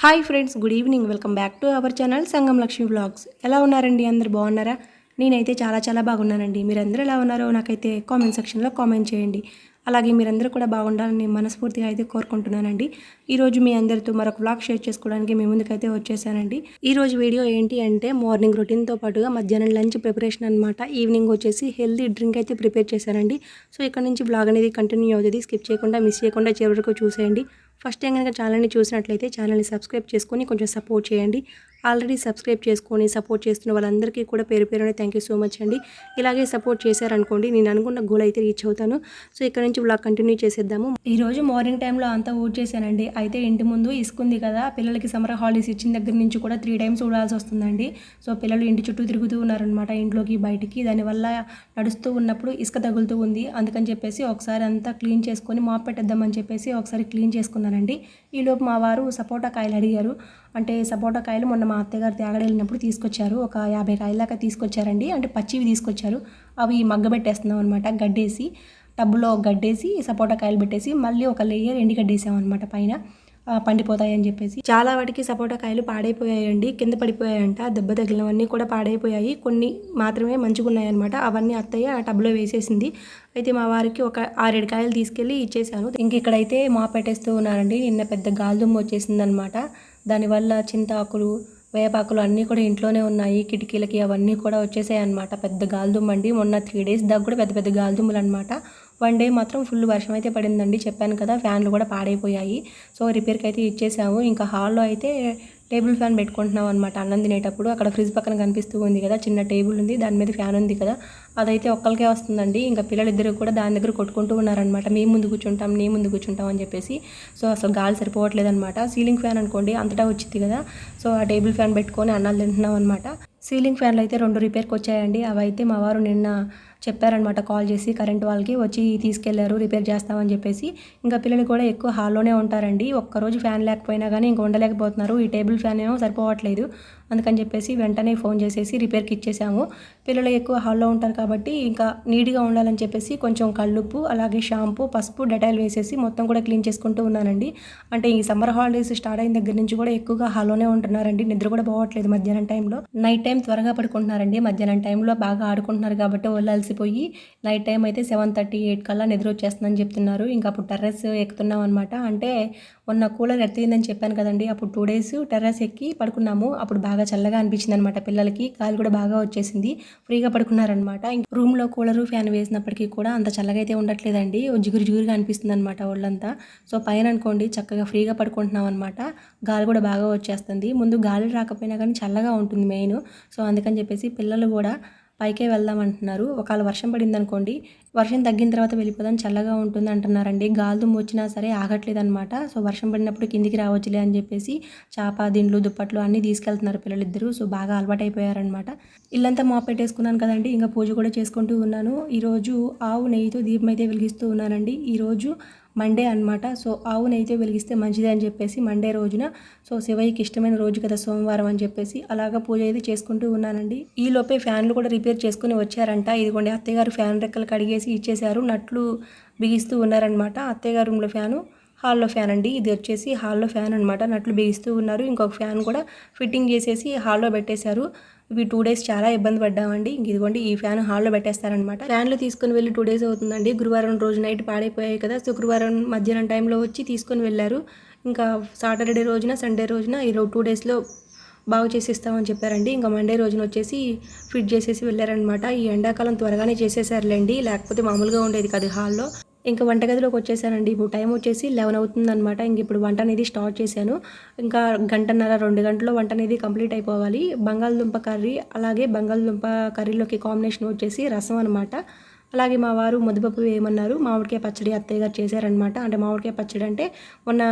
Hi friends good evening welcome back to our channel Sangam Lakshmi vlogs ఎలా ఉన్నారండి అందరు బాగున్నారా నేనైతే చాలా చాలా బాగున్నానండి మీరందరూ ఎలా ఉన్నారో నాకైతే కామెంట్ సెక్షన్లో కామెంట్ చేయండి అలాగే మీరందరూ కూడా బాగుండాలని మనస్ఫూర్తిగా అయితే కోరుకుంటున్నానండి ఈరోజు మీ అందరితో మరొక బ్లాగ్ షేర్ చేసుకోవడానికి మీ ముందుకైతే వచ్చేసానండి ఈరోజు వీడియో ఏంటి అంటే మార్నింగ్ రొటీన్తో పాటుగా మధ్యాహ్నం లంచ్ ప్రిపరేషన్ అనమాట ఈవినింగ్ వచ్చేసి హెల్దీ డ్రింక్ అయితే ప్రిపేర్ చేశానండి సో ఇక్కడ నుంచి బ్లాగ్ అనేది కంటిన్యూ అవుతుంది స్కిప్ చేయకుండా మిస్ చేయకుండా చివరి వరకు చూసేయండి ఫస్ట్ టైం కనుక ఛానల్ని చూసినట్లయితే ఛానల్ని సబ్స్క్రైబ్ చేసుకొని కొంచెం సపోర్ట్ చేయండి. ఆల్రెడీ సబ్స్క్రైబ్ చేసుకొని సపోర్ట్ చేస్తున్న వాళ్ళందరికీ కూడా పేరు పేరునే థ్యాంక్ యూ సో మచ్ అండి. ఇలాగే సపోర్ట్ చేశారనుకోండి నేను అనుకున్న గోల్ అయితే రీచ్ అవుతాను. సో ఇక్కడ నుంచి బ్లాగ్ కంటిన్యూ చేసేద్దాము. ఈరోజు మార్నింగ్ టైంలో అంతా ఊడ్ చేశానండి. అయితే ఇంటి ముందు ఇసుకుంది కదా పిల్లలకి సమ్మర్ హాలిడేస్ ఇచ్చిన దగ్గర నుంచి కూడా త్రీ టైమ్స్ ఊడాల్సి వస్తుందండి. సో పిల్లలు ఇంటి చుట్టూ తిరుగుతూ ఉన్నారనమాట ఇంట్లోకి బయటికి. దానివల్ల నడుస్తూ ఉన్నప్పుడు ఇసుక తగులుతూ ఉంది. అందుకని చెప్పేసి ఒకసారి అంతా క్లీన్ చేసుకొని మాప్ పెట్టేద్దామని చెప్పేసి ఒకసారి క్లీన్ చేసుకున్నానండి. ఈలోపు మా వారు సపోటా కాయలు అడిగారు. అంటే సపోటా కాయలు మొన్న మా అత్తగారు తేగడ వెళ్ళినప్పుడు తీసుకొచ్చారు. ఒక యాభై కాయలాగా దాకా తీసుకొచ్చారండి. అంటే పచ్చివి తీసుకొచ్చారు. అవి మగ్గబెట్టేస్తున్నాం అనమాట గడ్డేసి టబ్బులో గడ్డేసి సపోటా కాయలు పెట్టేసి మళ్ళీ ఒక లేయర్ ఎండి గడ్డేసాం అనమాట పైన. పండిపోతాయని చెప్పేసి. చాలా వాటికి సపోటా కాయలు పాడైపోయాయండి. కింద పడిపోయాయంట. దెబ్బ తగిలినవన్నీ కూడా పాడైపోయాయి. కొన్ని మాత్రమే మంచిగా ఉన్నాయన్నమాట అవన్నీ అత్తయ్య ఆ టబ్లో వేసేసింది. అయితే మా వారికి ఒక ఆరేడు కాయలు తీసుకెళ్ళి ఇచ్చేసాను ఇంక ఇక్కడైతే మా పెట్టేస్తూ ఉన్నారండి. నిన్న పెద్ద గాలిదుమ్మ వచ్చేసింది అనమాట దానివల్ల చింతాకులు వేపాకులు అన్నీ కూడా ఇంట్లోనే ఉన్నాయి. కిటికీలకి అవన్నీ కూడా వచ్చేసాయి అనమాట పెద్ద గాలిదుమ్మ అండి మొన్న త్రీ డేస్ దాకా కూడా పెద్ద పెద్ద గాలిదుమ్మలు అనమాట వన్ డే మాత్రం ఫుల్ వర్షం అయితే పడిందండి. చెప్పాను కదా ఫ్యాన్లు కూడా పాడైపోయాయి. సో రిపేర్కి అయితే ఇచ్చేసాము. ఇంకా హాల్లో అయితే టేబుల్ ఫ్యాన్ పెట్టుకుంటున్నాం అనమాట అన్నం తినేటప్పుడు అక్కడ ఫ్రిడ్జ్ పక్కన కనిపిస్తూ ఉంది కదా చిన్న టేబుల్ ఉంది దాని మీద ఫ్యాన్ ఉంది కదా. అదైతే ఒక్కరికే వస్తుందండి. ఇంకా పిల్లలిద్దరు కూడా దాని దగ్గర కొట్టుకుంటూ ఉన్నారనమాట మేము ముందు కూర్చుంటాం నీ ముందు కూర్చుంటాం అని చెప్పేసి. సో అసలు గాలి సరిపోవట్లేదు అనమాట సీలింగ్ ఫ్యాన్ అనుకోండి అంతటా వచ్చింది కదా. సో ఆ టేబుల్ ఫ్యాన్ పెట్టుకొని అన్నాలు తింటున్నాం అనమాట సీలింగ్ ఫ్యాన్లు అయితే రెండు రిపేర్కి వచ్చాయండి. అవి అయితే మా వారు నిన్న చెప్పారనమాట కాల్ చేసి కరెంట్ వాళ్ళకి వచ్చి తీసుకెళ్ళారు రిపేర్ చేస్తామని చెప్పేసి. ఇంకా పిల్లలు కూడా ఎక్కువ హాల్లోనే ఉంటారండి. ఒక్కరోజు ఫ్యాన్ లేకపోయినా కానీ ఇంకా ఉండలేకపోతున్నారు. ఈ టేబుల్ ఫ్యాన్ ఏమో సరిపోవట్లేదు. అందుకని చెప్పేసి వెంటనే ఫోన్ చేసేసి రిపేర్కి ఇచ్చేసాము పిల్లలు ఎక్కువ హాల్లో ఉంటారు కాబట్టి ఇంకా నీట్గా ఉండాలని చెప్పేసి కొంచెం కల్లుప్పు అలాగే షాంపూ పసుపు డెటాయిల్ వేసేసి మొత్తం కూడా క్లీన్ చేసుకుంటూ ఉన్నానండి. అంటే ఈ సమ్మర్ హాలిడేస్ స్టార్ట్ అయిన దగ్గర నుంచి కూడా ఎక్కువగా హాల్లోనే ఉంటున్నారండి. నిద్ర కూడా పోవట్లేదు మధ్యాహ్నం టైంలో. నైట్ టైం త్వరగా పడుకుంటున్నారండి. మధ్యాహ్నం టైంలో బాగా ఆడుకుంటున్నారు కాబట్టి ఒళ్ళు అలసిపోయి నైట్ టైం అయితే సెవెన్ థర్టీ ఎయిట్ కల్లా నిద్ర వచ్చేస్తుందని చెప్తున్నారు. ఇంకా అప్పుడు టెర్రస్ ఎక్కుతున్నాం అనమాట అంటే మొన్న కూలర్ ఎత్తిందని చెప్పాను కదండి. అప్పుడు టూ డేస్ టెర్రస్ ఎక్కి పడుకున్నాము. అప్పుడు బాగా చల్లగా అనిపించింది అనమాట పిల్లలకి. కాలు కూడా బాగా వచ్చేసింది. ఫ్రీగా పడుకున్నారనమాట రూమ్లో కూలరు ఫ్యాన్ వేసినప్పటికీ కూడా అంత చల్లగా అయితే ఉండట్లేదండి. ఓ జిగురు జిగురుగా అనిపిస్తుంది అనమాట ఒళ్ళంతా. సో పైన అనుకోండి చక్కగా ఫ్రీగా పడుకుంటున్నాం అనమాట గాలి కూడా బాగా వచ్చేస్తుంది. ముందు గాలి రాకపోయినా కానీ చల్లగా ఉంటుంది మెయిన్. సో అందుకని చెప్పేసి పిల్లలు కూడా పైకే వెళ్దాం అంటున్నారు. ఒకవేళ వర్షం పడింది అనుకోండి వర్షం తగ్గిన తర్వాత వెళ్ళిపోదాం చల్లగా ఉంటుంది అంటున్నారండి. గాలిదుమ్ము వచ్చినా సరే ఆగట్లేదు అనమాట సో వర్షం పడినప్పుడు కిందికి రావచ్చులే అని చెప్పేసి చాప దిండ్లు దుప్పట్లు అన్నీ తీసుకెళ్తున్నారు పిల్లలిద్దరూ. సో బాగా అలవాటైపోయారనమాట ఇల్లంతా మాపెట్టేసుకున్నాను కదండి. ఇంకా పూజ కూడా చేసుకుంటూ ఉన్నాను. ఈరోజు ఆవు నెయ్యితో దీపం అయితే వెలిగిస్తూ ఉన్నానండి. ఈరోజు మండే అన్నమాట. సో ఆవు నెయ్యితో వెలిగిస్తే మంచిది అని చెప్పేసి మండే రోజున సో శివయ్యకి ఇష్టమైన రోజు కదా సోమవారం అని చెప్పేసి అలాగా పూజ అయితే చేసుకుంటూ ఉన్నానండి. ఈ లోపే ఫ్యాన్లు కూడా రిపేర్ చేసుకుని వచ్చారంట. ఇదిగోండి అత్తయ్య గారు ఫ్యాన్ రెక్కలు కడిగేసి ఇచ్చేశారు. నట్లు బిగిస్తూ ఉన్నారనమాట అత్తయ్య గారు రూమ్లో ఫ్యాను హాల్లో ఫ్యాన్ అండి. ఇది వచ్చేసి హాల్లో ఫ్యాన్ అనమాట నట్లు బిగిస్తూ ఉన్నారు. ఇంకొక ఫ్యాన్ కూడా ఫిట్టింగ్ చేసేసి హాల్లో పెట్టేశారు. ఇవి టూ డేస్ చాలా ఇబ్బంది పడ్డామండి. ఇదిగోండి ఈ ఫ్యాన్ హాల్లో పెట్టేస్తారనమాట ఫ్యాన్లు తీసుకుని వెళ్ళి టూ డేస్ అవుతుందండి. గురువారం రోజు నైట్ పాడైపోయాయి కదా శుక్రవారం మధ్యాహ్నం టైంలో వచ్చి తీసుకొని వెళ్ళారు. ఇంకా సాటర్డే రోజున సండే రోజున ఈ టూ డేస్లో బాగు చేసి ఇస్తామని చెప్పారండి. ఇంకా మండే రోజున వచ్చేసి ఫిట్ చేసేసి వెళ్ళారనమాట ఈ ఎండాకాలం త్వరగానే చేసేసారులేండి. లేకపోతే మామూలుగా ఉండేది కాదు హాల్లో ఇంకా వంటగదిలోకి వచ్చేసానండి. ఇప్పుడు టైం వచ్చేసి లెవెన్ అవుతుందనమాట ఇంక ఇప్పుడు వంట అనేది స్టార్ట్ చేశాను. ఇంకా గంటన్నర రెండు గంటల్లో వంట అనేది కంప్లీట్ అయిపోవాలి. బంగాళదుంప కర్రీ అలాగే బంగాళదుంప కర్రీలోకి కాంబినేషన్ వచ్చేసి రసం అనమాట అలాగే మా వారు ముద్దపప్పు వేయమన్నారు మామిడికాయ పచ్చడి అత్తయ్య గారు చేశారనమాట అంటే మామిడికాయ పచ్చడి అంటే మొన్న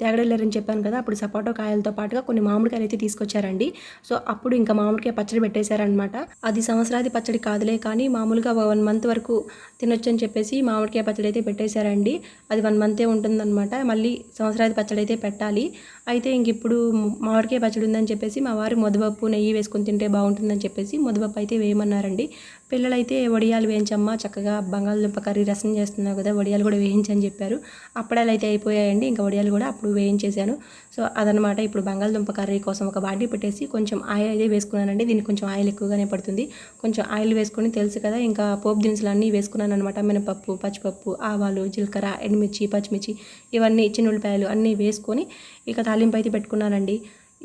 తేగడలేరని చెప్పాను కదా అప్పుడు సపోటో కాయలతో పాటుగా కొన్ని మామిడికాయలు అయితే తీసుకొచ్చారండి. సో అప్పుడు ఇంకా మామిడికాయ పచ్చడి పెట్టేశారనమాట అది సంవత్సరాది పచ్చడి కాదులే కానీ మామూలుగా వన్ మంత్ వరకు తినొచ్చని చెప్పేసి మామిడికాయ పచ్చడి అయితే పెట్టేశారండి. అది వన్ మంతే ఉంటుందన్నమాట. మళ్ళీ సంవత్సరాది పచ్చడి అయితే పెట్టాలి. అయితే ఇంక ఇప్పుడు మామిడికాయ పచ్చడి ఉందని చెప్పేసి మా వారు ముద్దపప్పు నెయ్యి వేసుకొని తింటే బాగుంటుందని చెప్పేసి ముద్దపప్పు అయితే వేయమన్నారండి. పిల్లలైతే వడియాలు వేయించమ్మా చక్కగా బంగాళదుంప కర్రీ రసం చేస్తున్నావు కదా వడియాలు కూడా వేయించని చెప్పారు. అప్పడాలు అయితే అయిపోయాయండి ఇంకా వడియాలు కూడా అప్పుడు వేయించేశాను. సో అదనమాట ఇప్పుడు బంగాళదుంప కర్రీ కోసం ఒక బాండీ పెట్టేసి కొంచెం ఆయిల్ అయితే వేసుకున్నానండి. దీనికి కొంచెం ఆయిల్ ఎక్కువగానే పడుతుంది. కొంచెం ఆయిల్ వేసుకొని తెలుసు కదా ఇంకా పోపు దినుసులు అన్నీ వేసుకున్నాను అనమాట మినపప్పు పచ్చిపప్పు ఆవాలు జీలకర్ర ఎండుమిర్చి పచ్చిమిర్చి ఇవన్నీ చిన్నుల్లిపాయలు అన్నీ వేసుకొని ఇక తాలింపు అయితే పెట్టుకున్నానండి.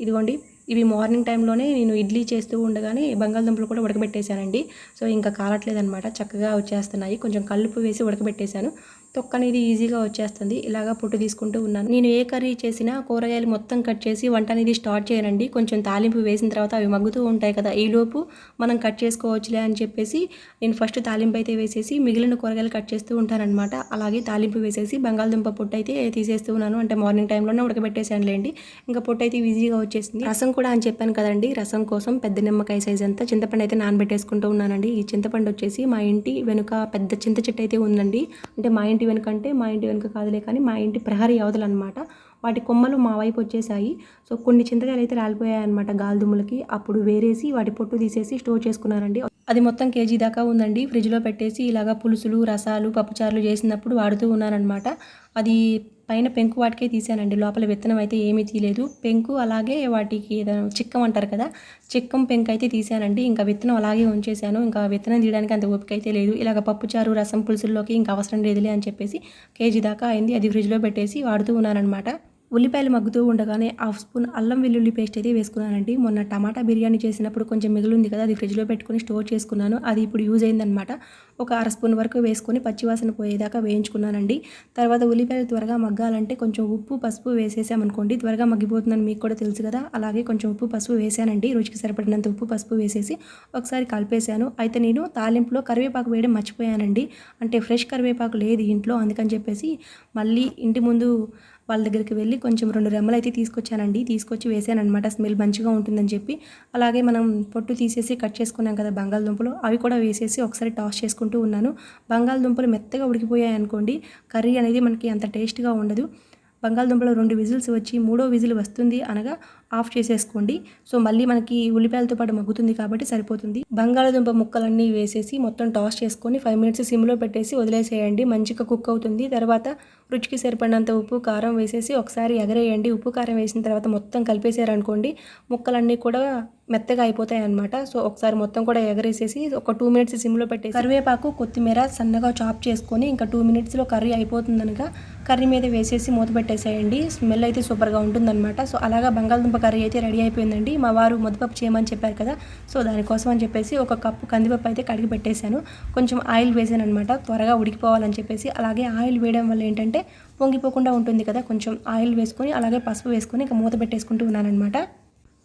ఇదిగోండి ఇవి మార్నింగ్ టైంలోనే నేను ఇడ్లీ చేస్తూ ఉండగానే బంగాళదుంపలు కూడా ఉడకబెట్టేశానండి. సో ఇంకా కాలట్లేదనమాట చక్కగా వచ్చేస్తున్నాయి. కొంచెం కలుపు వేసి ఉడకబెట్టేశాను. తొక్క అనేది ఈజీగా వచ్చేస్తుంది. ఇలాగా పొట్టు తీసుకుంటూ ఉన్నాను. నేను ఏ కర్రీ చేసినా కూరగాయలు మొత్తం కట్ చేసి వంట అనేది స్టార్ట్ చేయనండి. కొంచెం తాలింపు వేసిన తర్వాత అవి మగ్గుతూ ఉంటాయి కదా. ఈలోపు మనం కట్ చేసుకోవచ్చులే అని చెప్పేసి నేను ఫస్ట్ తాలింపు అయితే వేసేసి మిగిలిన కూరగాయలు కట్ చేస్తూ ఉంటానన్నమాట. అలాగే తాలింపు వేసేసి బంగాళదుంప పొట్టు అయితే తీసేస్తూ ఉన్నాను. అంటే మార్నింగ్ టైంలోనే ఉడకబెట్టేసాను లేండి ఇంకా పొట్టు అయితే ఈజీగా వచ్చేసింది. రసం కూడా అని చెప్పాను కదండి. రసం కోసం పెద్ద నిమ్మకాయ సైజ్ అంతా చింతపండు అయితే నానబెట్టేసుకుంటూ ఉన్నానండి. ఈ చింతపండు వచ్చేసి మా ఇంటి వెనుక పెద్ద చింత చెట్టు అయితే ఉందండి. అంటే మా ఇంటి వెనుక అంటే మా ఇంటి వెనుక కాదులే కానీ మా ఇంటి ప్రహరీ అవతలు అనమాట వాటి కొమ్మలు మా వైపు వచ్చేసాయి సో కొన్ని చింతకాయలు అయితే రాలిపోయాయి అనమాట గాలిదుమ్ములకి అప్పుడు వేరేసి వాటి పొట్టు తీసేసి స్టోర్ చేసుకున్నారండి. అది మొత్తం కేజీ దాకా ఉందండి. ఫ్రిడ్జ్లో పెట్టేసి ఇలాగా పులుసులు రసాలు పప్పుచారులు చేసినప్పుడు వాడుతూ ఉన్నారనమాట అది పైన పెంకు వాటికే తీసానండి. లోపల విత్తనం అయితే ఏమీ తీయలేదు. పెంకు అలాగే వాటికి ఏదైనా చిక్కం అంటారు కదా చిక్కం పెంకు అయితే తీసానండి. ఇంకా విత్తనం అలాగే ఉంచేసాను ఇంకా విత్తనం తీయడానికి అంత ఓపిక అయితే లేదు. ఇలాగ పప్పుచారు రసం పులుసుల్లోకి ఇంకా అవసరం లేదులే అని చెప్పేసి కేజీ దాకా అయింది. అది ఫ్రిడ్జ్లో పెట్టేసి వాడుతూ ఉన్నానమాట ఉల్లిపాయలు మగ్గుతూ ఉండగానే హాఫ్ స్పూన్ అల్లం వెల్లుల్లి పేస్ట్ అయితే వేసుకున్నానండి. మొన్న టమాటా బిర్యానీ చేసినప్పుడు కొంచెం మిగిలింది కదా అది ఫ్రిడ్జ్లో పెట్టుకొని స్టోర్ చేసుకున్నాను. అది ఇప్పుడు యూజ్ అయిందనమాట ఒక అర స్పూన్ వరకు వేసుకొని పచ్చివాసన పోయేదాకా వేయించుకున్నానండి. తర్వాత ఉల్లిపాయలు త్వరగా మగ్గాలంటే కొంచెం ఉప్పు పసుపు వేసేసామనుకోండి. త్వరగా మగ్గిపోతుందని మీకు కూడా తెలుసు కదా అలాగే కొంచెం ఉప్పు పసుపు వేసానండి. రుచికి సరిపడినంత ఉప్పు పసుపు వేసేసి ఒకసారి కలిపేశాను. అయితే నేను తాలింపులో కరివేపాకు వేయడం మర్చిపోయానండి. అంటే ఫ్రెష్ కరివేపాకు లేదు ఇంట్లో అందుకని చెప్పేసి మళ్ళీ ఇంటి ముందు వాళ్ళ దగ్గరికి వెళ్ళి కొంచెం రెండు రెమ్మలు అయితే తీసుకొచ్చానండి. తీసుకొచ్చి వేసాను అనమాట స్మెల్ మంచిగా ఉంటుందని చెప్పి. అలాగే మనం పొట్టు తీసేసి కట్ చేసుకున్నాం కదా బంగాళదుంపలు అవి కూడా వేసేసి ఒకసారి టాస్ చేసుకుంటూ ఉన్నాను. బంగాళదుంపలు మెత్తగా ఉడికిపోయాయి అనుకోండి కర్రీ అనేది మనకి అంత టేస్ట్గా ఉండదు. బంగాళదుంపలో రెండు విజిల్స్ వచ్చి మూడో విజిల్ వస్తుంది అనగా ఆఫ్ చేసేసుకోండి. సో మళ్ళీ మనకి ఉల్లిపాయలతో పాటు మగ్గుతుంది కాబట్టి సరిపోతుంది. బంగాళదుంప ముక్కలన్నీ వేసేసి మొత్తం టాస్ చేసుకొని ఫైవ్ మినిట్స్ సిమ్లో పెట్టేసి వదిలేసేయండి. మంచిగా కుక్ అవుతుంది. తర్వాత రుచికి సరిపడినంత ఉప్పు కారం వేసేసి ఒకసారి ఎగరేయండి. ఉప్పు కారం వేసిన తర్వాత మొత్తం కలిపేసారనుకోండి ముక్కలన్నీ కూడా మెత్తగా అయిపోతాయి అనమాట సో ఒకసారి మొత్తం కూడా ఎగరేసేసి ఒక టూ మినిట్స్ సిమ్లో పెట్టేసి కరివేపాకు కొత్తిమీర సన్నగా చాప్ చేసుకొని ఇంకా టూ మినిట్స్లో కర్రీ అయిపోతుందనగా కర్రీ మీద వేసేసి మూత పెట్టేసేయండి. స్మెల్ అయితే సూపర్గా ఉంటుందన్నమాట. సో అలాగా బంగాళదుంప కర్రీ అయితే రెడీ అయిపోయిందండి. మా వారు ముద్దపప్పు చేయమని చెప్పారు కదా. సో దానికోసం అని చెప్పేసి ఒక కప్పు కందిపప్పు అయితే కడిగి పెట్టేశాను. కొంచెం ఆయిల్ వేసాను అనమాట త్వరగా ఉడికిపోవాలని చెప్పేసి. అలాగే ఆయిల్ వేయడం వల్ల ఏంటంటే పొంగిపోకుండా ఉంటుంది కదా. కొంచెం ఆయిల్ వేసుకొని అలాగే పసుపు వేసుకొని ఇంకా మూత పెట్టేసుకుంటూ ఉన్నానమాట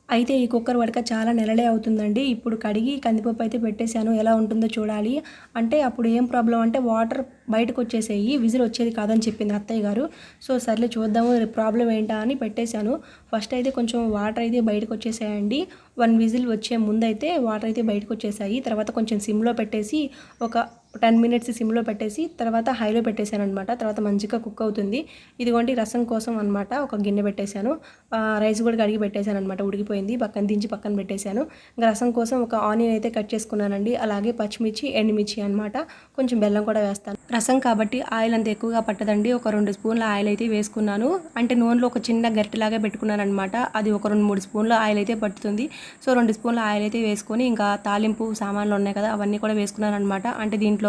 అయితే ఈ కుక్కర్ వడక చాలా నెలలే అవుతుందండి. ఇప్పుడు కడిగి కందిపప్పు అయితే పెట్టేశాను. ఎలా ఉంటుందో చూడాలి. అంటే అప్పుడు ఏం ప్రాబ్లం అంటే వాటర్ బయటకు వచ్చేసేయి విజిల్ వచ్చేది కాదని చెప్పింది అత్తయ్య గారు. సో సర్లే చూద్దాము ప్రాబ్లం ఏంటా అని పెట్టేశాను. ఫస్ట్ అయితే కొంచెం వాటర్ అయితే బయటకు వచ్చేసాయండి వన్ విజిల్ వచ్చే ముందైతే వాటర్ అయితే బయటకు వచ్చేసాయి తర్వాత కొంచెం సిమ్లో పెట్టేసి ఒక టెన్ మినిట్స్ సిమ్లో పెట్టేసి తర్వాత హైలో పెట్టేశాను అనమాట తర్వాత మంచిగా కుక్ అవుతుంది. ఇదిగోండి రసం కోసం అనమాట ఒక గిన్నె పెట్టేశాను. రైస్ కూడా కడిగి పెట్టేశాను అనమాట ఉడికిపోయింది. పక్కన దించి పక్కన పెట్టేశాను. ఇంకా రసం కోసం ఒక ఆనియన్ అయితే కట్ చేసుకున్నానండి. అలాగే పచ్చిమిర్చి ఎండుమిర్చి అనమాట కొంచెం బెల్లం కూడా వేస్తాను. రసం కాబట్టి ఆయిల్ అంత ఎక్కువగా పట్టదండి. ఒక రెండు స్పూన్ల ఆయిల్ అయితే వేసుకున్నాను. అంటే నూనెలో ఒక చిన్న గరిటెలాగా పెట్టుకున్నాను అనమాట అది ఒక రెండు మూడు స్పూన్ల ఆయిల్ అయితే పట్టుతుంది. సో రెండు స్పూన్ల ఆయిల్ అయితే వేసుకొని ఇంకా తాలింపు సామాన్లు ఉన్నాయి కదా అవన్నీ కూడా వేసుకున్నాను అనమాట అంటే దీంట్లో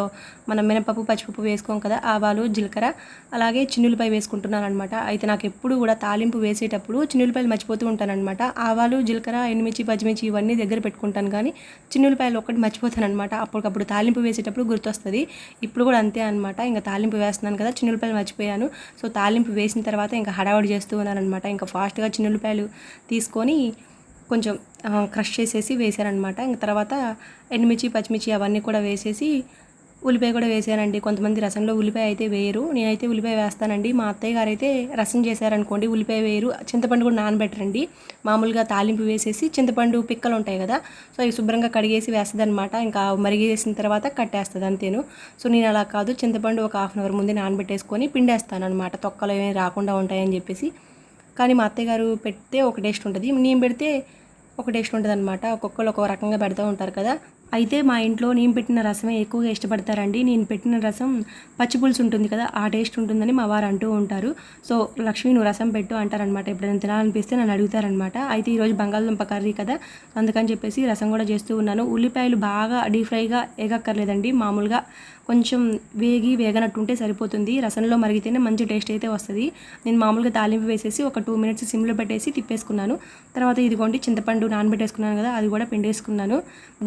మనం మినపప్పు పచ్చిపప్పు వేసుకోం కదా ఆవాలు జీలకర్ర అలాగే చిన్నులపై వేసుకుంటున్నాను అనమాట అయితే నాకు ఎప్పుడు కూడా తాలింపు వేసేటప్పుడు చిన్నులపాయలు మర్చిపోతూ ఉంటాను అనమాట ఆవాలు జీలకర్ర ఎండుమిర్చి పచ్చిమిర్చి ఇవన్నీ దగ్గర పెట్టుకుంటాను కానీ చిన్నులపాయలు ఒక్కటి మర్చిపోతాను అనమాట అప్పటికప్పుడు తాలింపు వేసేటప్పుడు గుర్తొస్తుంది. ఇప్పుడు కూడా అంతే అనమాట. ఇంకా తాలింపు వేస్తున్నాను కదా చిన్నులపాయలు మర్చిపోయాను. సో తాలింపు వేసిన తర్వాత ఇంకా హడావడి చేస్తూ ఉన్నాను అనమాట ఇంకా ఫాస్ట్గా చిన్నులపాయలు తీసుకొని కొంచెం క్రష్ చేసేసి వేసారనమాట ఇంక తర్వాత ఎండుమిర్చి పచ్చిమిర్చి అవన్నీ కూడా వేసేసి ఉల్లిపాయ కూడా వేసానండి. కొంతమంది రసంలో ఉల్లిపాయ అయితే వేయరు. నేనైతే ఉల్లిపాయ వేస్తానండి. మా అత్తయ్య గారు అయితే రసం చేశారనుకోండి ఉల్లిపాయ వేయరు. చింతపండు కూడా నానబెట్టరండి. మామూలుగా తాలింపు వేసేసి చింతపండు పిక్కలు ఉంటాయి కదా సో అవి శుభ్రంగా కడిగేసి వేస్తుంది అనమాట ఇంకా మరిగేసిన తర్వాత కట్టేస్తుంది అంతేను. సో నేను అలా కాదు చింతపండు ఒక హాఫ్ అన్ అవర్ ముందే నానబెట్టేసుకొని పిండేస్తాను అనమాట తొక్కలు ఏమీ రాకుండా ఉంటాయని చెప్పేసి. కానీ మా అత్తయ్య గారు పెడితే ఒక టేస్ట్ ఉంటుంది. నేను పెడితే ఒక టేస్ట్ ఉంటుంది అనమాట ఒక్కొక్కరు ఒక్కొక్క రకంగా పెడుతూ ఉంటారు కదా అయితే మా ఇంట్లో నేను పెట్టిన రసమే ఎక్కువగా ఇష్టపడతారండి. నేను పెట్టిన రసం పచ్చి పులుసు ఉంటుంది కదా ఆ టేస్ట్ ఉంటుందని మా వారు అంటూ ఉంటారు. సో లక్ష్మి నువ్వు రసం పెట్టు అంటారనమాట ఎప్పుడైనా తినాలనిపిస్తే నన్ను అడుగుతారనమాట అయితే ఈరోజు బంగాళదుంప కర్రీ కదా అందుకని చెప్పేసి రసం కూడా చేస్తూ ఉన్నాను. ఉల్లిపాయలు బాగా డీప్ ఫ్రైగా ఎగక్కర్లేదండి మామూలుగా కొంచెం వేగి వేగనట్టు ఉంటే సరిపోతుంది. రసంలో మరిగితేనే మంచి టేస్ట్ అయితే వస్తుంది. నేను మామూలుగా తాలింపు వేసేసి ఒక టూ మినిట్స్ సిమ్లో పెట్టేసి తిప్పేసుకున్నాను. తర్వాత ఇదిగోండి చింతపండు నానబెట్టేసుకున్నాను కదా అది కూడా పిండేసుకున్నాను.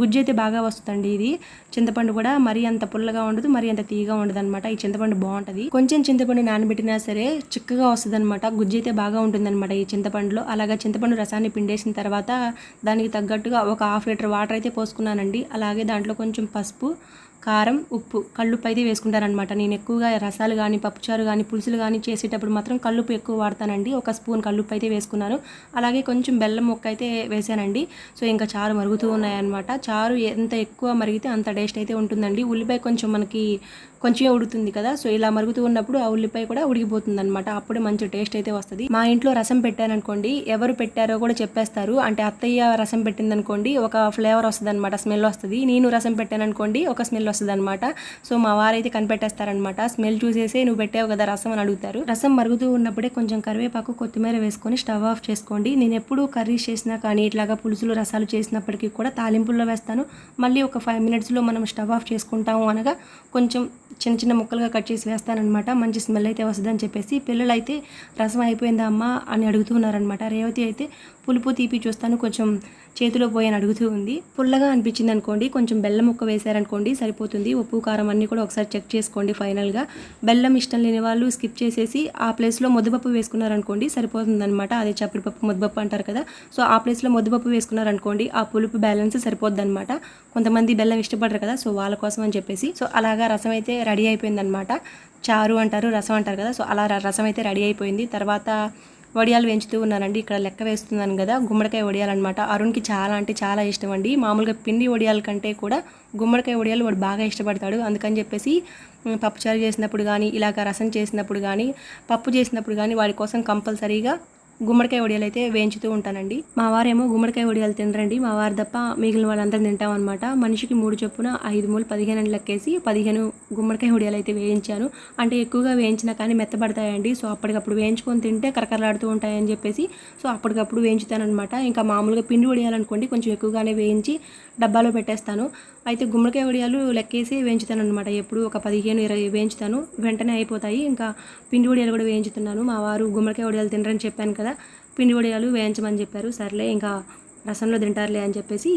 గుజ్జు అయితే బాగా వస్తుందండి ఇది. చింతపండు కూడా మరీ అంత పుల్లగా ఉండదు మరీ అంత తీయగా ఉండదు అనమాట ఈ చింతపండు బాగుంటుంది. కొంచెం చింతపండు నానబెట్టినా సరే చిక్కగా వస్తుంది అనమాట గుజ్జు అయితే బాగా ఉంటుందన్నమాట ఈ చింతపండులో. అలాగా చింతపండు రసాన్ని పిండేసిన తర్వాత దానికి తగ్గట్టుగా ఒక హాఫ్ లీటర్ వాటర్ అయితే పోసుకున్నానండి. అలాగే దాంట్లో కొంచెం పసుపు కారం ఉప్పు కల్లుప్పు అయితే వేసుకుంటారనమాట నేను ఎక్కువగా రసాలు కానీ పప్పుచారు కానీ పులుసులు కానీ చేసేటప్పుడు మాత్రం కల్లుప్పు ఎక్కువ వాడతానండి. ఒక స్పూన్ కళ్ళుప్పు అయితే వేసుకున్నాను. అలాగే కొంచెం బెల్లం ముక్క అయితే వేసానండి. సో ఇంకా చారు మరుగుతూ ఉన్నాయన్నమాట. చారు ఎంత ఎక్కువ మరిగితే అంత టేస్ట్ అయితే ఉంటుందండి. ఉల్లిపాయ కొంచెం మనకి కొంచెం ఉడుతుంది కదా. సో ఇలా మరుగుతూ ఉన్నప్పుడు ఆ ఉల్లిపాయ కూడా ఉడికిపోతుంది అనమాట అప్పుడే మంచి టేస్ట్ అయితే వస్తుంది. మా ఇంట్లో రసం పెట్టాననుకోండి ఎవరు పెట్టారో కూడా చెప్పేస్తారు. అంటే అత్తయ్య రసం పెట్టిందనుకోండి ఒక ఫ్లేవర్ వస్తుంది అనమాట స్మెల్ వస్తుంది. నేను రసం పెట్టాననుకోండి ఒక స్మెల్ వస్తుంది అనమాట సో మా వారైతే కనిపెట్టేస్తారనమాట స్మెల్ చూసేసి నువ్వు పెట్టావు కదా రసం అని అడుగుతారు. రసం మరుగుతూ ఉన్నప్పుడే కొంచెం కరివేపాకు కొత్తిమీర వేసుకొని స్టవ్ ఆఫ్ చేసుకోండి. నేను ఎప్పుడు కర్రీస్ చేసినా కానీ ఇట్లాగా పులుసులు రసాలు చేసినప్పటికీ కూడా తాలింపుల్లో వేస్తాను. మళ్ళీ ఒక ఫైవ్ మినిట్స్లో మనం స్టవ్ ఆఫ్ చేసుకుంటాము అనగా కొంచెం చిన్న చిన్న ముక్కలుగా కట్ చేసి వేస్తానమాట మంచి స్మెల్ అయితే వస్తుందని చెప్పేసి పిల్లలు అయితే రసం అయిపోయిందా అమ్మా అని అడుగుతున్నారనమాట రేవతి అయితే పులుపు తీపి చూస్తాను. కొంచెం చేతిలో పోయి అని అడుగుతూ ఉంది. పుల్లగా అనిపించింది అనుకోండి. కొంచెం బెల్లం ముక్క వేశారనుకోండి సరిపోతుంది. ఉప్పు కారం అన్నీ కూడా ఒకసారి చెక్ చేసుకోండి ఫైనల్గా బెల్లం ఇష్టం లేని వాళ్ళు స్కిప్ చేసేసి ఆ ప్లేస్లో ముద్దపప్పు వేసుకున్నారనుకోండి సరిపోతుంది అనమాట అదే చప్పటిపప్పు ముద్దపప్పు అంటారు కదా. సో ఆ ప్లేస్లో ముద్దపప్పు వేసుకున్నారనుకోండి ఆ పులుపు బ్యాలెన్స్ సరిపోద్ది అనమాట కొంతమంది బెల్లం ఇష్టపడరు కదా సో వాళ్ళ కోసం అని చెప్పేసి. సో అలాగా రసం అయితే రెడీ అయిపోయిందనమాట చారు అంటారు రసం అంటారు కదా. సో అలా రసం అయితే రెడీ అయిపోయింది. తర్వాత వడియాలు పెంచుతూ ఉన్నానండి. ఇక్కడ లెక్క వేస్తున్నాను కదా గుమ్మడికాయ వడియాలు అనమాట అరుణ్కి చాలా అంటే చాలా ఇష్టం అండి. మామూలుగా పిండి వడియాల కంటే కూడా గుమ్మడికాయ వడియాలు వాడు బాగా ఇష్టపడతాడు. అందుకని చెప్పేసి పప్పుచారు చేసినప్పుడు కానీ ఇలాగ రసం చేసినప్పుడు కానీ పప్పు చేసినప్పుడు కానీ వాడి కోసం కంపల్సరీగా గుమ్మడికాయ వడియాలు అయితే వేయించుతూ ఉంటానండి. మా వారేమో గుమ్మడికాయ వడియాలు తినరండి. మా వారు తప్ప మిగిలిన వాళ్ళందరూ తింటాం అనమాట మనిషికి మూడు చొప్పున ఐదు మూడు పదిహేను లెక్కేసి పదిహేను గుమ్మడికాయ వడియాలు అయితే వేయించాను. అంటే ఎక్కువగా వేయించినా కానీ మెత్తబడతాయండి. సో అప్పటికప్పుడు వేయించుకొని తింటే కరకరలాడుతూ ఉంటాయని చెప్పేసి సో అప్పటికప్పుడు వేయించుతానమాట ఇంకా మామూలుగా పిండి వడియాలనుకోండి కొంచెం ఎక్కువగానే వేయించి డబ్బాలో పెట్టేస్తాను. అయితే గుమ్మడికాయ వడియాలు లెక్కేసి వేయించుతాను అనమాట ఎప్పుడు ఒక పదిహేను ఇరవై వేయించుతాను. వెంటనే అయిపోతాయి. ఇంకా పిండి వడియాలు కూడా వేయించుతున్నాను. మా వారు గుమ్మడికాయ వడియాలు తినరని చెప్పాను కదా పిండి వడియాలు వేయించమని చెప్పారు. సర్లే ఇంకా రసంలో తింటారులే అని చెప్పేసి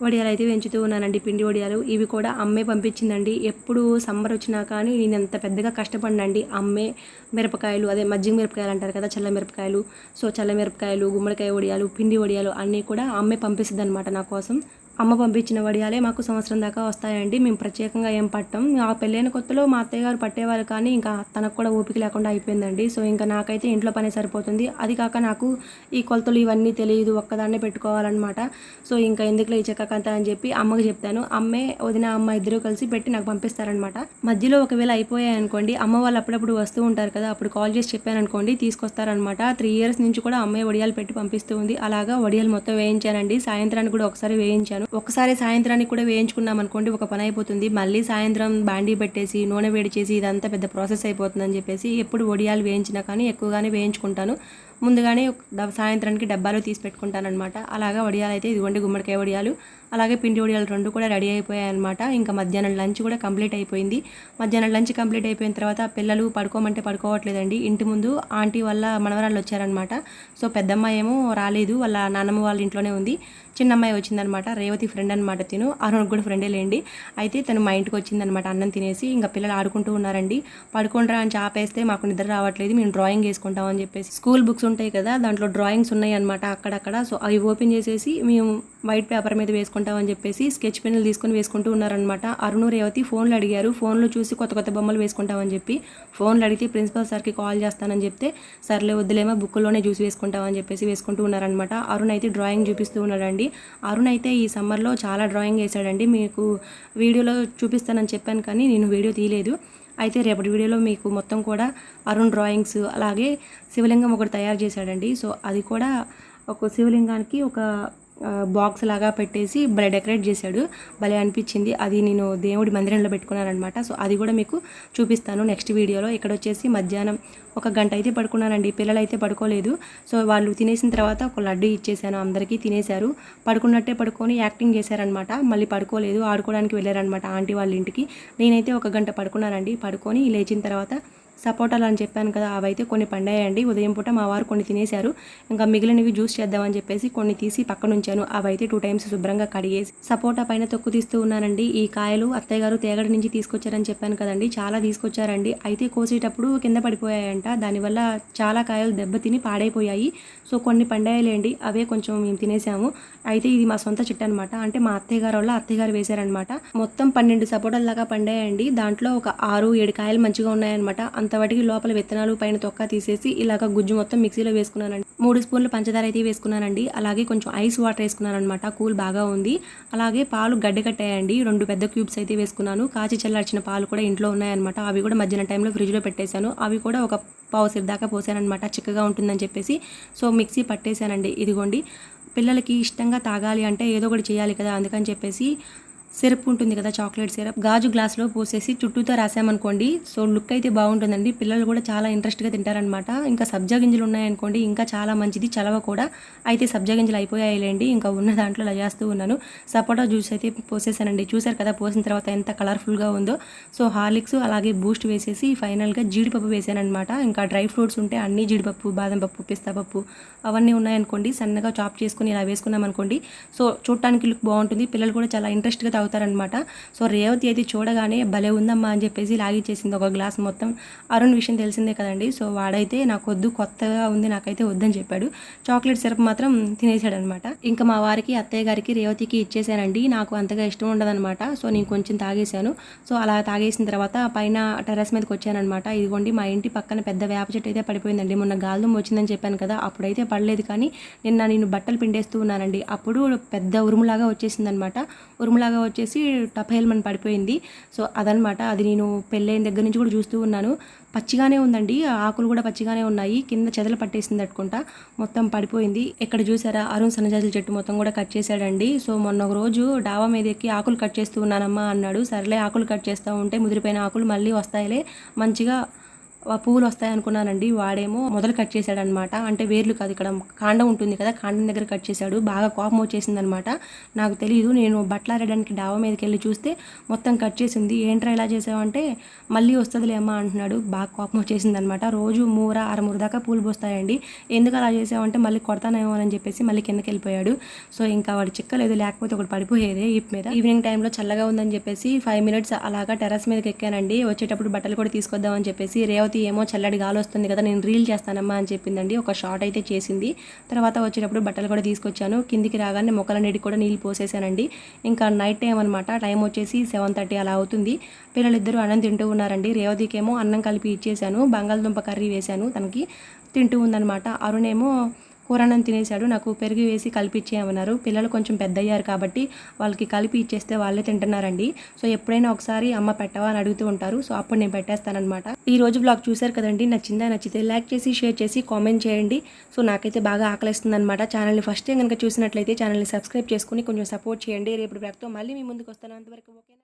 వడియాలు అయితే పెంచుతూ ఉన్నానండి. పిండి వడియాలు ఇవి కూడా అమ్మే పంపించిందండి. ఎప్పుడు సమ్మర్ వచ్చినా కానీ నేను ఎంత పెద్దగా కష్టపడినండి. అమ్మే మిరపకాయలు అదే మజ్జిగ మిరపకాయలు అంటారు కదా చల్ల మిరపకాయలు. సో చల్ల మిరపకాయలు గుమ్మడికాయ వడియాలు పిండి వడియాలు అన్నీ కూడా అమ్మే పంపిస్తుంది అనమాట నా కోసం. అమ్మ పంపించిన వడియాలే మాకు సంవత్సరం దాకా వస్తాయండి. మేము ప్రత్యేకంగా ఏం పట్టాం. ఆ పెళ్ళైన కొత్తలో మా అత్తయ్య గారు పట్టేవారు కానీ ఇంకా తనకు కూడా ఓపిక లేకుండా అయిపోయిందండి. సో ఇంకా నాకైతే ఇంట్లో పనే సరిపోతుంది. అది కాక నాకు ఈ కొలతలు ఇవన్నీ తెలియదు ఒక్కదాన్నే పెట్టుకోవాలన్నమాట. సో ఇంకా ఎందుకులో ఈ చెక్క అని చెప్పి అమ్మకి చెప్తాను. అమ్మే వదిన అమ్మ ఇద్దరు కలిసి పెట్టి నాకు పంపిస్తారనమాట మధ్యలో ఒకవేళ అయిపోయాయి అనుకోండి అమ్మ వాళ్ళు అప్పుడప్పుడు వస్తూ ఉంటారు కదా అప్పుడు కాల్ చేసి చెప్పాను అనుకోండి తీసుకొస్తారనమాట త్రీ ఇయర్స్ నుంచి కూడా అమ్మాయి వడియాలు పెట్టి పంపిస్తూ ఉంది. అలాగా వడియాలు మొత్తం వేయించానండి. సాయంత్రానికి కూడా ఒకసారి వేయించాను. ఒకసారి సాయంత్రానికి కూడా వేయించుకున్నాం అనుకోండి ఒక పని అయిపోతుంది. మళ్ళీ సాయంత్రం బాండీ పెట్టేసి నూనె వేడి చేసి ఇదంతా పెద్ద ప్రాసెస్ అయిపోతుందని చెప్పేసి ఎప్పుడు వడియాలు వేయించినా కానీ ఎక్కువగానే వేయించుకుంటాను. ముందుగానే ఒక సాయంత్రానికి డబ్బాలో తీసి పెట్టుకుంటాను అనమాట అలాగా వడియాలు అయితే ఇదిగోండి గుమ్మడికాయ వడియాలు. అలాగే పిండి వడియాలు రెండు కూడా రెడీ అయిపోయాయి అనమాట ఇంకా మధ్యాహ్నం లంచ్ కూడా కంప్లీట్ అయిపోయింది. మధ్యాహ్నం లంచ్ కంప్లీట్ అయిపోయిన తర్వాత పిల్లలు పడుకోమంటే పడుకోవట్లేదండి. ఇంటి ముందు ఆంటీ వాళ్ళ మనవరాళ్ళు వచ్చారనమాట సో పెద్దమ్మ ఏమో రాలేదు. వాళ్ళ నాన్నమ్మ వాళ్ళ ఇంట్లోనే ఉంది. చిన్న అమ్మాయి వచ్చిందనమాట రేవతి ఫ్రెండ్ అనమాట తిను. అరుణ్ కూడా ఫ్రెండే లేండి. అయితే తను మా ఇంటికి వచ్చిందనమాట అన్నం తినేసి. ఇంకా పిల్లలు ఆడుకుంటూ ఉన్నారండి. పడుకుంటారా అని చాపేస్తే మాకు నిద్ర రావట్లేదు. మేము డ్రాయింగ్ వేసుకుంటాం అని చెప్పేసి. స్కూల్ బుక్స్ ఉంటాయి కదా దాంట్లో డ్రాయింగ్స్ ఉన్నాయి అనమాట అక్కడక్కడ. సో అవి ఓపెన్ చేసేసి మేము వైట్ పేపర్ మీద వేసుకుంటామని చెప్పేసి స్కెచ్ పెన్నులు తీసుకొని వేసుకుంటూ ఉన్నారనమాట అరుణు రేవతి ఫోన్లు అడిగారు. ఫోన్లో చూసి కొత్త కొత్త బొమ్మలు వేసుకుంటామని చెప్పి ఫోన్లు అడిగితే ప్రిన్సిపల్ సార్కి కాల్ చేస్తానని చెప్తే సర్లే వద్దులేమో బుక్లోనే చూసి వేసుకుంటామని చెప్పేసి వేసుకుంటూ ఉన్నారనమాట అరుణ్ అయితే డ్రాయింగ్ చూపిస్తూ ఉన్నాడండి. అరుణ్ అయితే ఈ సమ్మర్లో చాలా డ్రాయింగ్ వేసాడండి మీకు వీడియోలో చూపిస్తానని చెప్పాను కానీ నేను వీడియో తీయలేదు. అయితే రేపటి వీడియోలో మీకు మొత్తం కూడా అరుణ్ డ్రాయింగ్స్ అలాగే శివలింగం ఒకటి తయారు చేశాడండి. సో అది కూడా ఒక శివలింగానికి ఒక బాక్స్ లాగా పెట్టేసి భలే డెకరేట్ చేశాడు. భలే అనిపించింది. అది నేను దేవుడి మందిరంలో పెట్టుకున్నాను అనమాట సో అది కూడా మీకు చూపిస్తాను నెక్స్ట్ వీడియోలో ఇక్కడ వచ్చేసి మధ్యాహ్నం ఒక గంట అయితే పడుకున్నానండి. పిల్లలు అయితే పడుకోలేదు. సో వాళ్ళు తినేసిన తర్వాత ఒక లడ్డు ఇచ్చేసాను. అందరికీ తినేశారు. పడుకున్నట్టే పడుకొని యాక్టింగ్ చేశారనమాట మళ్ళీ పడుకోలేదు. ఆడుకోవడానికి వెళ్ళారనమాట ఆంటీ వాళ్ళ ఇంటికి. నేనైతే ఒక గంట పడుకున్నానండి. పడుకొని లేచిన తర్వాత సపోటాలు అని చెప్పాను కదా అవైతే కొన్ని పండాయండి. ఉదయం పూట మా వారు కొన్ని తినేశారు. ఇంకా మిగిలినవి జ్యూస్ చేద్దామని చెప్పేసి కొన్ని తీసి పక్కన ఉంచాను. అవైతే టూ టైమ్స్ శుభ్రంగా కడిగేసి సపోటా పైన తొక్కు తీస్తూ ఉన్నానండి. ఈ కాయలు అత్తయ్య గారు తేగడి నుంచి తీసుకొచ్చారని చెప్పాను కదండి. చాలా తీసుకొచ్చారండి. అయితే కోసేటప్పుడు కింద పడిపోయాయంట. దానివల్ల చాలా కాయలు దెబ్బతిని పాడైపోయాయి. సో కొన్ని పండాయలేండి. అవే కొంచెం మేము తినేసాము. అయితే ఇది మా సొంత చెట్టు అనమాట అంటే మా అత్తయ్య గారు వల్ల అత్తయ్య గారు వేశారనమాట మొత్తం పన్నెండు సపోటాల దాకా పండాయండి. దాంట్లో ఒక ఆరు ఏడు కాయలు మంచిగా ఉన్నాయన్నమాట. అంతవాటికి లోపల విత్తనాలు పైన తొక్క తీసేసి ఇలాగ గుజ్జు మొత్తం మిక్సీలో వేసుకున్నానండి. మూడు స్పూన్లు పంచదార అయితే వేసుకున్నానండి. అలాగే కొంచెం ఐస్ వాటర్ వేసుకున్నాను అనమాట కూల్ బాగా ఉంది. అలాగే పాలు గడ్డ కట్టాయండి. రెండు పెద్ద క్యూబ్స్ అయితే వేసుకున్నాను. కాచి చల్లార్చిన పాలు కూడా ఇంట్లో ఉన్నాయన్నమాట. అవి కూడా మధ్యాహ్నం టైంలో ఫ్రిడ్జ్లో పెట్టేశాను. అవి కూడా ఒక పావు సేపు దాకా పోసానమాట చిక్కగా ఉంటుందని చెప్పేసి. సో మిక్సీ పట్టేశానండి. ఇదిగోండి. పిల్లలకి ఇష్టంగా తాగాలి అంటే ఏదో ఒకటి చేయాలి కదా. అందుకని చెప్పేసి సిరప్ ఉంటుంది కదా చాక్లెట్ సిరప్. గాజు గ్లాస్లో పోసేసి చుట్టూతో రాసామనుకోండి సో లుక్ అయితే బాగుంటుందండి. పిల్లలు కూడా చాలా ఇంట్రెస్ట్గా తింటారనమాట. ఇంకా సబ్జా గింజలు ఉన్నాయనుకోండి ఇంకా చాలా మంచిది. చలవ కూడా. అయితే సబ్జా గింజలు అయిపోయాయిలేండి ఇంకా ఉన్న దాంట్లో ఇలా చేస్తూ ఉన్నాను. సపోటా జ్యూస్ అయితే పోసేసానండి. చూసారు కదా పోసిన తర్వాత ఎంత కలర్ఫుల్గా ఉందో. సో హార్లిక్స్ అలాగే బూస్ట్ వేసేసి ఫైనల్గా జీడిపప్పు వేసానమాట ఇంకా డ్రై ఫ్రూట్స్ ఉంటే అన్ని జీడిపప్పు బాదం పప్పు పిస్తా పప్పు అవన్నీ ఉన్నాయనుకోండి సన్నగా చాప్ చేసుకుని ఇలా వేసుకున్నాం అనుకోండి సో చూడటానికి లుక్ బాగుంటుంది. పిల్లలు కూడా చాలా ఇంట్రెస్ట్గా అవుతారనమాట సో రేవతి అయితే చూడగానే భలే ఉందమ్మా అని చెప్పేసి లాగిచ్చేసింది ఒక గ్లాస్ మొత్తం. అరుణ్ విషయం తెలిసిందే కదండి. సో వాడైతే నాకు వద్దు కొత్తగా ఉంది నాకైతే వద్దని చెప్పాడు. చాక్లెట్ సిరప్ మాత్రం తినేసాడనమాట ఇంకా మా వారికి అత్తయ్య గారికి రేవతికి ఇచ్చేసానండి. నాకు అంతగా ఇష్టం ఉండదనమాట సో నేను కొంచెం తాగేశాను. సో అలా తాగేసిన తర్వాత పైన టెర్రస్ మీదకి వచ్చానమాట ఇదిగోండి మా ఇంటి పక్కన పెద్ద వేప చెట్టు అయితే పడిపోయిందండి. మొన్న గాల్దుం వచ్చిందని చెప్పాను కదా అప్పుడైతే పడలేదు. కానీ నిన్న నేను బట్టలు పిండేస్తూ ఉన్నానండి. అప్పుడు పెద్ద ఉరుములాగా వచ్చేసిందనమాట ఉరుములాగా వచ్చేసి టపేల్మని పడిపోయింది. సో అదనమాట అది నేను పెళ్ళైన దగ్గర నుంచి కూడా చూస్తూ ఉన్నాను. పచ్చిగానే ఉందండి. ఆకులు కూడా పచ్చిగానే ఉన్నాయి. కింద చెదలు పట్టేసింది అట్టుకుంటా మొత్తం పడిపోయింది. ఇక్కడ చూసారా? అరుణ్ సన్నజాజుల చెట్టు మొత్తం కూడా కట్ చేశాడండి. సో మొన్న ఒక రోజు డాబా మీద ఎక్కి ఆకులు కట్ చేస్తూ ఉన్నానమ్మా అన్నాడు. సర్లే ఆకులు కట్ చేస్తూ ఉంటే ముదిరిపోయిన ఆకులు మళ్ళీ వస్తాయిలే. మంచిగా పూలు పువ్వులు వస్తాయి అనుకున్నానండి. వాడేమో మొదలు కట్ చేశాడు అనమాట అంటే వేర్లు కాదు ఇక్కడ కాండం ఉంటుంది కదా కాండం దగ్గర కట్ చేశాడు. బాగా కోపం వచ్చేసింది అనమాట నాకు తెలియదు నేను బట్టలాడడానికి డాబా మీదకి వెళ్ళి చూస్తే మొత్తం కట్ చేసింది. ఏంట్రా ఇలా చేసావంటే మళ్ళీ వస్తుందిలే అమ్మా అంటున్నాడు. బాగా కోపం వచ్చేసింది అనమాట రోజు మూర అరమూర దాకా పూలు పోస్తాయండి. ఎందుకు అలా చేసావంటే మళ్ళీ కొడతానేమో అని చెప్పేసి మళ్ళీ కిందకి వెళ్ళిపోయాడు. సో ఇంకా వాడు చిక్కలేదు లేకపోతే ఒకటి పడిపోయేది ఈ మీద. ఈవినింగ్ టైంలో చల్లగా ఉందని చెప్పేసి ఫైవ్ మినిట్స్ అలాగా టెరస్ మీదకి ఎక్కానండి. వచ్చేటప్పుడు బట్టలు కూడా తీసుకొద్దామని చెప్పేసి రేవతి ఏమో చల్లడి గాలి వస్తుంది కదా నేను రీల్ చేస్తానమ్మా అని చెప్పిందండి. ఒక షార్ట్ అయితే చేసింది. తర్వాత వచ్చేటప్పుడు బట్టలు కూడా తీసుకొచ్చాను. కిందికి రాగానే మొక్కలన్నిటికి కూడా నీళ్ళు పోసేసానండి. ఇంకా నైట్ టైం అనమాట టైం వచ్చేసి సెవెన్ థర్టీ అలా అవుతుంది. పిల్లలిద్దరూ అన్నం తింటూ ఉన్నారండి. రేవతికేమో అన్నం కలిపి ఇచ్చేసాను బంగాళదుంప కర్రీ వేశాను తనకి. తింటూ ఉందన్నమాట. అరుణేమో కూరన్నం తినేశాడు నాకు పెరుగు వేసి కలిపి ఇచ్చేయమన్నారు పిల్లలు కొంచెం పెద్ద అయ్యారు కాబట్టి వాళ్ళకి కలిపి ఇచ్చేస్తే వాళ్ళే తింటున్నారండి. సో ఎప్పుడైనా ఒకసారి అమ్మ పెట్టవా అని అడుగుతూ ఉంటారు. సో అప్పుడు నేను పెట్టేస్తానమాట ఈ రోజు బ్లాగ్ చూశారు కదండి నచ్చిందా? నచ్చితే లైక్ చేసి షేర్ చేసి కామెంట్ చేయండి. సో నాకైతే బాగా ఆకలిస్తుంది అనమాట ఛానల్ని ఫస్ట్ టైం కనుక చూసినట్లయితే ఛానల్ని సబ్స్క్రైబ్ చేసుకుని కొంచెం సపోర్ట్ చేయండి. రేపు బ్లాగ్తో మళ్ళీ మీ ముందుకు వస్తాను. అంతవరకు ఓకే